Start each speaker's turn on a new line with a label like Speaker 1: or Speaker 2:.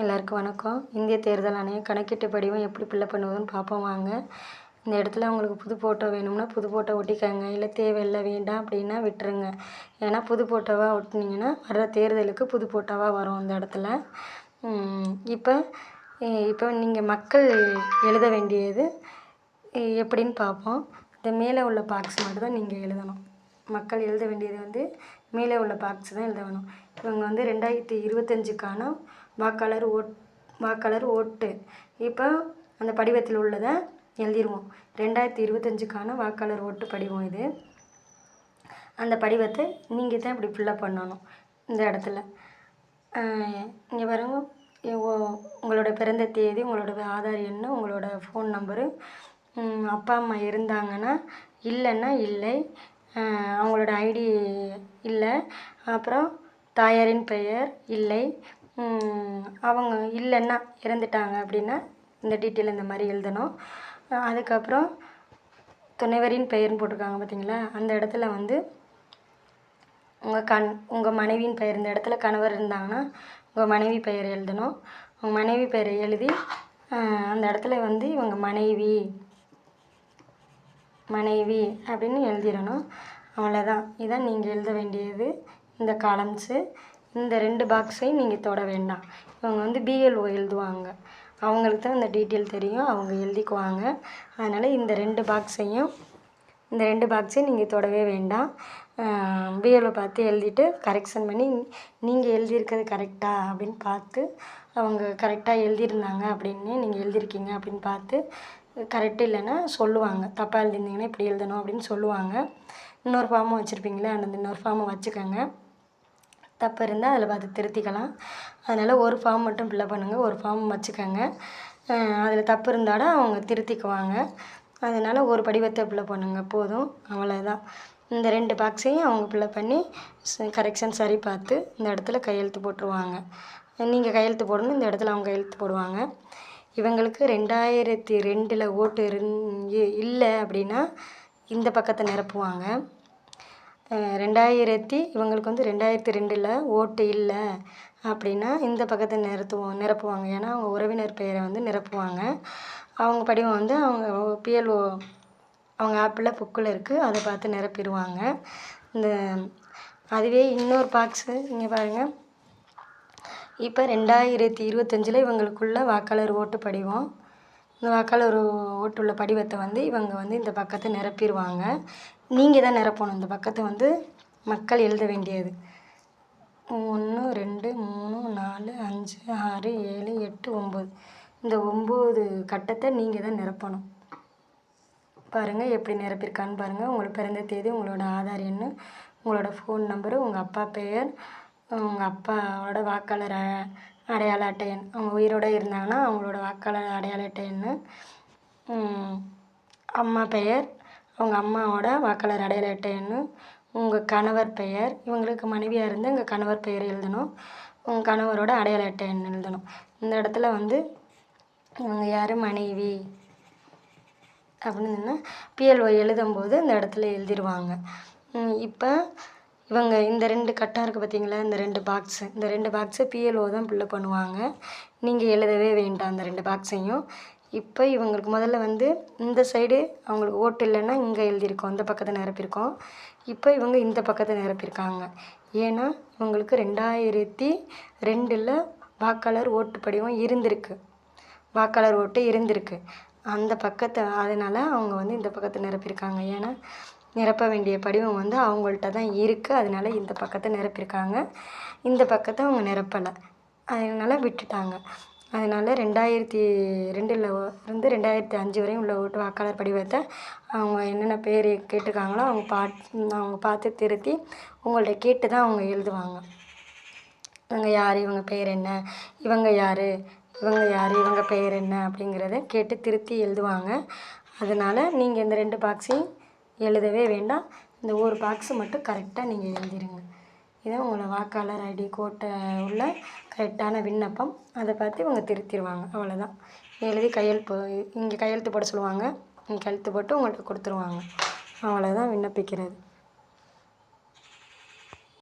Speaker 1: எல்லாருக்கும் வணக்கம். இந்திய தேர்தல் ஆணையம் கணக்கீட்டு படிவம் எப்படி ஃபில்லப் பண்ணுவதுன்னு பார்ப்போம் வாங்க. இந்த இடத்துல உங்களுக்கு புது ஃபோட்டோ வேணும்னா புது ஃபோட்டோ ஒட்டிக்கோங்க. இல்லை தேவையில்லை வேண்டாம் அப்படின்னா விட்டுருங்க. ஏன்னா புது ஃபோட்டோவாக ஒட்டினீங்கன்னா வர்ற தேர்தலுக்கு புது ஃபோட்டோவாக வரும் அந்த இடத்துல. இப்போ இப்போ நீங்கள் மக்கள் எழுத வேண்டியது எப்படின்னு பார்ப்போம். இந்த மேலே உள்ள பாக்ஸ் மட்டும் தான் நீங்கள் எழுதணும். மக்கள் எழுத வேண்டியது வந்து மேலே உள்ள பாக்ஸ் தான் எழுத வேணும் இவங்க வந்து ரெண்டாயிரத்தி இருபத்தஞ்சுக்கான வாக்காளர் ஓட் வாக்காளர் ஓட்டு. இப்போ அந்த படிவத்தில் உள்ளதை எழுதிடுவோம் ரெண்டாயிரத்தி இருபத்தஞ்சுக்கான வாக்காளர் ஓட்டு படிவம் இது. அந்த படிவத்தை நீங்கள் தான் இப்படி ஃபில்லப் பண்ணணும் இந்த இடத்துல. இங்கே பாருங்க. உங்களோட பிறந்த தேதி உங்களோட ஆதார் எண் உங்களோட ஃபோன் நம்பரு அப்பா அம்மா இருந்தாங்கன்னா இல்லைன்னா இல்லை. அவங்களோட ஐடி இல்லை. அப்புறம் தாயாரின் பெயர் இல்லை. அவங்க இல்லைன்னா இறந்துட்டாங்க அப்படின்னா இந்த டீட்டெயில் இந்த மாதிரி எழுதணும். அதுக்கப்புறம் துணைவரின் பெயர்னு போட்டிருக்காங்க பார்த்தீங்களா? அந்த இடத்துல வந்து உங்கள் கண் உங்கள் மனைவியின் பெயர் இந்த இடத்துல கணவர் இருந்தாங்கன்னா உங்கள் மனைவி பெயர் எழுதணும். உங்கள் மனைவி பெயரை எழுதி அந்த இடத்துல வந்து இவங்க மனைவி மனைவி அப்படின்னு எழுதிடணும். அவ்வளோதான் இதான் நீங்கள் எழுத வேண்டியது. இந்த காலம்ஸு இந்த ரெண்டு பாக்ஸையும் நீங்கள் தொட வேண்டாம். இவங்க வந்து பிஎல்ஓ எழுதுவாங்க. அவங்களுக்கு தான் இந்த டீட்டெயில் தெரியும். அவங்க எழுதிக்குவாங்க. அதனால் இந்த ரெண்டு பாக்ஸையும் இந்த ரெண்டு பாக்ஸையும் நீங்கள் தொடவே வேண்டாம். பிஎல்ஓ பார்த்து எழுதிட்டு கரெக்ஷன் பண்ணி நீங்கள் எழுதியிருக்கிறது கரெக்டா அப்படின்னு பார்த்து அவங்க கரெக்டாக எழுதியிருந்தாங்க அப்படின்னு நீங்கள் எழுதியிருக்கீங்க அப்படின்னு பார்த்து கரெக்டு இல்லைன்னா சொல்லுவாங்க. தப்பாக எழுதியிருந்தீங்கன்னா இப்படி எழுதணும் அப்படின்னு சொல்லுவாங்க. இன்னொரு ஃபார்மும் வச்சுருப்பீங்களே அந்த இன்னொரு ஃபார்மை வச்சுக்கோங்க. தப்பு இருந்தால் அதில் பார்த்து திருத்திக்கலாம். அதனால் ஒரு ஃபார்ம் மட்டும் ஃபில்லப் பண்ணுங்கள் ஒரு ஃபார்ம் வச்சுக்கோங்க. அதில் தப்பு இருந்தாலும் அவங்க திருத்திக்குவாங்க. அதனால் ஒரு படிவத்தை ஃபில்லப் பண்ணுங்கள் போதும். அவ்வளோதான் இந்த ரெண்டு பாக்ஸையும் அவங்க ஃபில்லப் பண்ணி கரெக்ஷன் சரி பார்த்து இந்த இடத்துல கையெழுத்து போட்டுருவாங்க. நீங்கள் கையெழுத்து போடணும் இந்த இடத்துல அவங்க கையெழுத்து போடுவாங்க. இவங்களுக்கு ரெண்டாயிரத்தி ரெண்டில் ஓட்டு இல்லை அப்படின்னா இந்த பக்கத்தை நிரப்புவாங்க. ரெண்டாயிரத்தி இவங்களுக்கு வந்து ரெண்டாயிரத்தி ரெண்டில் ஓட்டு இல்லை அப்படின்னா இந்த பக்கத்தை நிறுத்துவோம் நிரப்புவாங்க. ஏன்னா அவங்க உறவினர் பெயரை வந்து நிரப்புவாங்க. அவங்க படிவம் வந்து அவங்க பிஎல்ஓ அவங்க ஆப்பில் புக்கில் இருக்குது அதை பார்த்து நிரப்பிடுவாங்க. இந்த அதுவே இன்னொரு பாக்ஸு இங்கே பாருங்கள் இப்போ ரெண்டாயிரத்தி இருபத்தஞ்சில் இவங்களுக்குள்ள வாக்காளர் ஓட்டு படிவம். இந்த வாக்காளர் ஓட்டுள்ள படிவத்தை வந்து இவங்க வந்து இந்த பக்கத்தை நிரப்பிடுவாங்க நீங்கள் தான் நிரப்பணும். இந்த பக்கத்தை வந்து மக்கள் எழுத வேண்டியது. ஒன்று ரெண்டு மூணு நாலு அஞ்சு ஆறு ஏழு எட்டு ஒம்பது. இந்த ஒம்பது கட்டத்தை நீங்கள் தான் நிரப்பணும். பாருங்கள் எப்படி நிரப்பியிருக்கான்னு பாருங்கள் உங்களுக்கு பிறந்த தேதி உங்களோட ஆதார் எண் உங்களோட ஃபோன் நம்பரு உங்கள் அப்பா பெயர் அவங்க அப்பாவோட வாக்காளர் அடையாள அட்டை எண் அவங்க உயிரோடு இருந்தாங்கன்னா அவங்களோட வாக்காளர் அடையாள அட்டை எண் அம்மா பெயர் அவங்க அம்மாவோட வாக்காளர் அடையாள அட்டை எண் உங்கள் கணவர் பெயர் இவங்களுக்கு மனைவியாக இருந்து எங்கள் கணவர் பெயர் எழுதணும் உங்கள் கணவரோட அடையாள அட்டை எண் எழுதணும். இந்த இடத்துல வந்து இவங்க யார்? மனைவி. அப்படின்னு பிஎல்ஓ எழுதும்போது இந்த இடத்துல எழுதிடுவாங்க இப்போ இவங்க இந்த ரெண்டு கட்டாக இருக்குது பார்த்தீங்களா இந்த ரெண்டு பாக்ஸு இந்த ரெண்டு பாக்ஸை பிஎல்ஓ தான் ஃபில்லப் பண்ணுவாங்க. நீங்கள் எழுதவே வேண்டாம் அந்த ரெண்டு பாக்ஸையும் இப்போ இவங்களுக்கு முதல்ல வந்து இந்த சைடு அவங்களுக்கு ஓட்டு இல்லைன்னா இங்கே எழுதியிருக்கோம். இந்த பக்கத்தை நிரப்பியிருக்கோம். இப்போ இவங்க இந்த பக்கத்தை நிரப்பியிருக்காங்க. ஏன்னா இவங்களுக்கு ரெண்டாயிரத்தி ரெண்டில் வாக்காளர் ஓட்டு படிவம் இருந்திருக்கு. வாக்காளர் ஓட்டு இருந்திருக்கு. அந்த பக்கத்தை அதனால் அவங்க வந்து இந்த பக்கத்தை நிரப்பியிருக்காங்க. ஏன்னா நிரப்ப வேண்டிய படிவம் வந்து அவங்கள்ட்ட தான் இருக்குது அதனால இந்த பக்கத்தை நிரப்பியிருக்காங்க. இந்த பக்கத்தை அவங்க நிரப்பலை. அதனால் விட்டுட்டாங்க. அதனால் ரெண்டாயிரத்தி ரெண்டில் இருந்து ரெண்டாயிரத்தி அஞ்சு வரையும் உள்ள ஓட்டு வாக்காளர் படிவத்தை அவங்க என்னென்ன பேர் கேட்டிருக்காங்களோ அவங்க பாட் அவங்க பார்த்து திருத்தி உங்கள்கிட்ட கேட்டு தான் அவங்க எழுதுவாங்க. இவங்க யார்? இவங்க பேர் என்ன? இவங்க யார்? இவங்க யார்? இவங்க பெயர் என்ன? அப்படிங்கிறத கேட்டு திருத்தி எழுதுவாங்க. அதனால் நீங்கள் இந்த ரெண்டு பாக்ஸையும் எழுதவே வேண்டாம். இந்த ஒரு பாக்ஸு மட்டும் கரெக்டாக நீங்கள் எழுதிடுங்க இதை உங்களை வாக்காளர் ஐடி கோட்டை உள்ள கரெக்டான விண்ணப்பம். அதை பார்த்து இவங்க திருத்திடுவாங்க அவ்வளோதான் எழுதி கையெழுத்து இங்கே கையெழுத்து போட சொல்லுவாங்க. இங்கே கையெழுத்து போட்டு உங்கள்கிட்ட கொடுத்துருவாங்க. அவ்வளோதான் விண்ணப்பிக்கிறது.